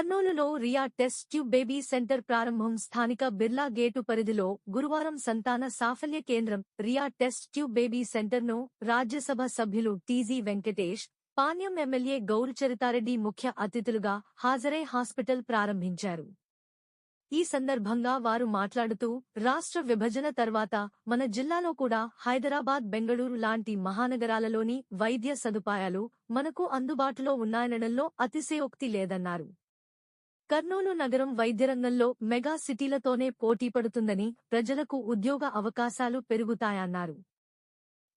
కర్నూలులో Riya test tube baby centre ప్రారంభం. స్థానిక బిర్లా గేటు పరిధిలో గురువారం సంతాన సాఫల్య కేంద్రం. రియా టెస్ట్ ట్యూబ్ బేబీ సెంటర్ను రాజ్యసభ సభ్యులు టీజీ వెంకటేష్ పాణ్యం ఎమ్మెల్యే గౌరుచరితారెడ్డి ముఖ్య అతిథులుగా హాజరై హాస్పిటల్ ప్రారంభించారు. ఈ సందర్భంగా వారు మాట్లాడుతూ రాష్ట్ర విభజన తర్వాత మన జిల్లాలో కూడా హైదరాబాద్ బెంగళూరు లాంటి మహానగరాలలోని వైద్య సదుపాయాలు మనకు అందుబాటులో ఉన్నాయనడంలో అతిశయోక్తి లేదన్నారు. కర్నూలు నగరం వైద్యరంగంలో మెగా సిటీలతోనే పోటీపడుతుందని ప్రజలకు ఉద్యోగ అవకాశాలు పెరుగుతాయన్నారు.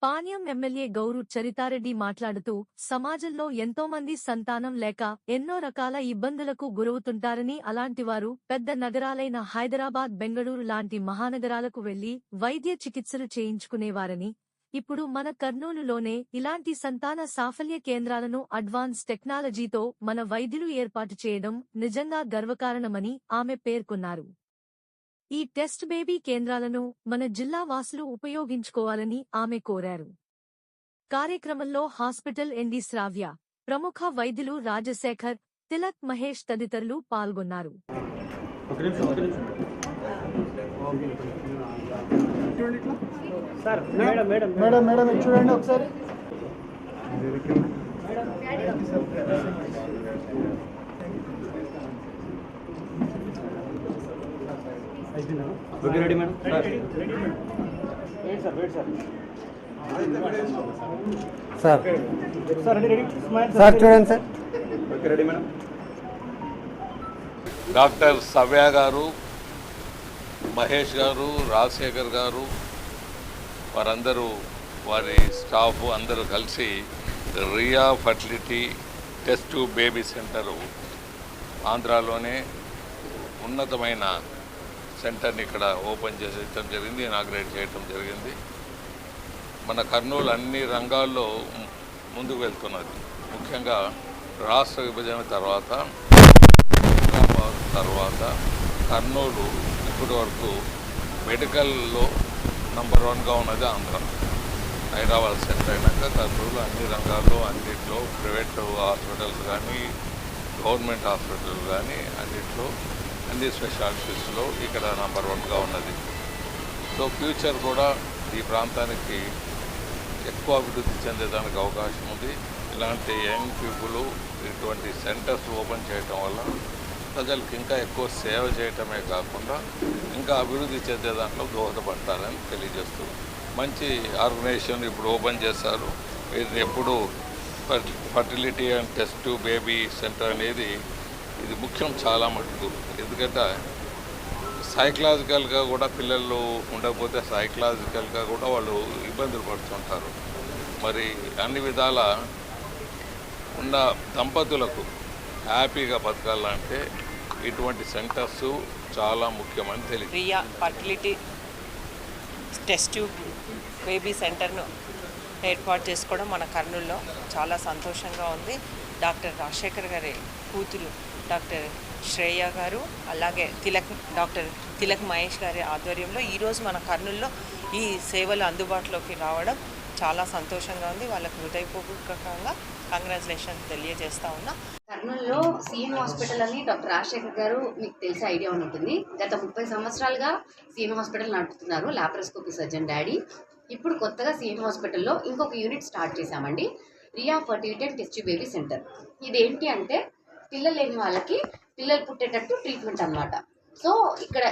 పాణ్యం ఎమ్మెల్యే గౌరు చరితారెడ్డి మాట్లాడుతూ సమాజంలో ఎంతోమంది సంతానం లేక ఎన్నో రకాల ఇబ్బందులకు గురవుతుంటారని అలాంటివారు పెద్ద నగరాలైన హైదరాబాద్ బెంగళూరు లాంటి మహానగరాలకు వెళ్ళి వైద్య చికిత్సలు చేయించుకునేవారని ఇప్పుడు మన కర్నూలులోనే ఇలాంటి సంతాన సాఫల్య కేంద్రాలను అడ్వాన్స్ టెక్నాలజీతో మన వైద్యులు ఏర్పాటు చేయడం నిజంగా గర్వకారణమని ఆమె పేర్కొన్నారు. ఈ టెస్ట్ బేబీ కేంద్రాలను మన జిల్లా వాసులు ఉపయోగించుకోవాలని ఆమె కోరారు. కార్యక్రమంలో హాస్పిటల్ ఎండి శ్రావ్య ప్రముఖ వైద్యులు రాజశేఖర్ తిలక్ మహేష్ తదితరులు పాల్గొన్నారు. ఒక నిమిషం మేడం మేడం మేడం. చూడండి ఒకసారి. Okay ready madam sir wait sir wait sir sir sir ready ready smile sir చూడండి sir okay ready madam doctor Savya గారు మహేష్ గారు రాజశేఖర్ గారు వారందరూ వారి స్టాఫ్ అందరూ కలిసి Riya fertility test baby centre ఆంధ్రాలోనే ఉన్నతమైన సెంటర్ని ఇక్కడ ఓపెన్ చేయడం జరిగింది ఇనాగ్రేట్ చేయడం జరిగింది. మన కర్నూలు అన్ని రంగాల్లో ముందుకు వెళ్తున్నది. ముఖ్యంగా రాష్ట్ర విభజన తర్వాత తర్వాత కర్నూలు ఇప్పటి వరకు మెడికల్లో నంబర్ వన్గా ఉన్నది ఆంధ్ర. హైదరాబాద్ సెంటర్ అయినాక కర్నూలు అన్ని రంగాల్లో అన్నింటిలో ప్రైవేట్ హాస్పిటల్స్ కానీ గవర్నమెంట్ హాస్పిటల్ కానీ అన్నింటిలో అన్ని స్పెషాలిటీస్లో ఇక్కడ నంబర్ వన్గా ఉన్నది. సో ఫ్యూచర్ కూడా ఈ ప్రాంతానికి ఎక్కువ అభివృద్ధి చెందేదానికి అవకాశం ఉంది. ఇలాంటి యంగ్ పీపుల్ ఇటువంటి సెంటర్స్ ఓపెన్ చేయటం వల్ల ప్రజలకు ఇంకా ఎక్కువ సేవ చేయటమే కాకుండా ఇంకా అభివృద్ధి చెందే దాంట్లో దోహదపడతారని తెలియజేస్తూ మంచి ఆర్గనైజేషన్ ఇప్పుడు ఓపెన్ చేశారు. ఇది ఎప్పుడు fertility and test baby centre అనేది ఇది ముఖ్యం చాలా మటుకు. ఎందుకంటే సైకలాజికల్గా కూడా పిల్లలు ఉండకపోతే సైకలాజికల్గా కూడా వాళ్ళు ఇబ్బందులు పడుతుంటారు. మరి అన్ని విధాల ఉన్న దంపతులకు హ్యాపీగా బతకాలంటే ఇటువంటి సెంటర్స్ చాలా ముఖ్యమని తెలియదు. Riya fertility test tube baby సెంటర్ను ఏర్పాటు చేసుకోవడం మన కర్నూలులో చాలా సంతోషంగా ఉంది. డాక్టర్ రాజశేఖర్ గారి కూతురు డాక్టర్ శ్రేయ గారు అలాగే తిలక్ డాక్టర్ తిలక్ మహేష్ గారి ఆధ్వర్యంలో ఈరోజు మన కర్నూలులో ఈ సేవలు అందుబాటులోకి రావడం చాలా సంతోషంగా ఉంది. వాళ్ళకు హృదయపూర్వకంగా కంగ్రాచులేషన్ తెలియజేస్తూ ఉన్నా. కర్నూలులో సీఎం హాస్పిటల్ అని డాక్టర్ రాజశేఖర్ గారు మీకు తెలిసే ఐడియా ఉంటుంది. గత ముప్పై సంవత్సరాలుగా సీఎం హాస్పిటల్ నడుపుతున్నారు లాప్రోస్కోపీ సర్జన్ డాడీ. ఇప్పుడు కొత్తగా సీఎం హాస్పిటల్లో ఇంకొక యూనిట్ స్టార్ట్ చేశామండి. Riya fertility and test baby centre. ఇది ఏంటి అంటే పిల్లలు లేని వాళ్ళకి పిల్లలు పుట్టేటట్టు ట్రీట్మెంట్ అన్నమాట. సో ఇక్కడ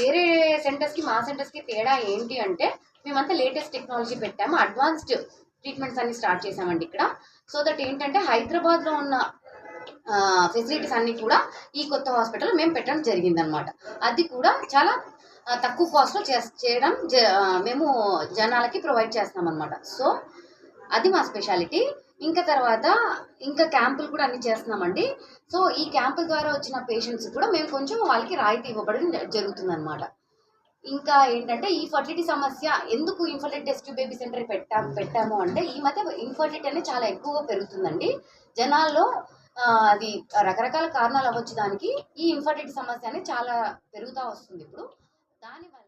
వేరే సెంటర్స్కి మా సెంటర్స్కి తేడా ఏంటి అంటే మేమంతా లేటెస్ట్ టెక్నాలజీ పెట్టాము. అడ్వాన్స్డ్ ట్రీట్మెంట్స్ అన్ని స్టార్ట్ చేసామండి ఇక్కడ. సో దట్ ఏంటంటే హైదరాబాద్లో ఉన్న ఫెసిలిటీస్ అన్నీ కూడా ఈ కొత్త హాస్పిటల్ మేము పెట్టడం జరిగిందనమాట అది కూడా చాలా తక్కువ కాస్ట్లో చే చేయడం జ- మేము జనాలకి ప్రొవైడ్ చేస్తాం అనమాట సో అది మా స్పెషాలిటీ ఇంకా తర్వాత ఇంకా క్యాంపులు కూడా అన్ని చేస్తున్నామండి. సో ఈ క్యాంపుల ద్వారా వచ్చిన పేషెంట్స్ కూడా మేము కొంచెం వాళ్ళకి రాయితీ ఇవ్వబడడం జరుగుతుందన్నమాట. ఇంకా ఏంటంటే ఈ ఫర్టిలిటీ సమస్య ఎందుకు ఇన్ఫర్టిలిటీ టెస్ట్ బేబీ సెంటర్ పెట్టాము పెట్టాము అంటే ఈ మధ్య ఇన్ఫర్టిలిటీ అనేది చాలా ఎక్కువగా పెరుగుతుందండి. జనాల్లో అది రకరకాల కారణాలు అవ్వచ్చు దానికి. ఈ ఇన్ఫర్టిలిటీ సమస్య అనేది చాలా పెరుగుతూ వస్తుంది ఇప్పుడు. దానివల్ల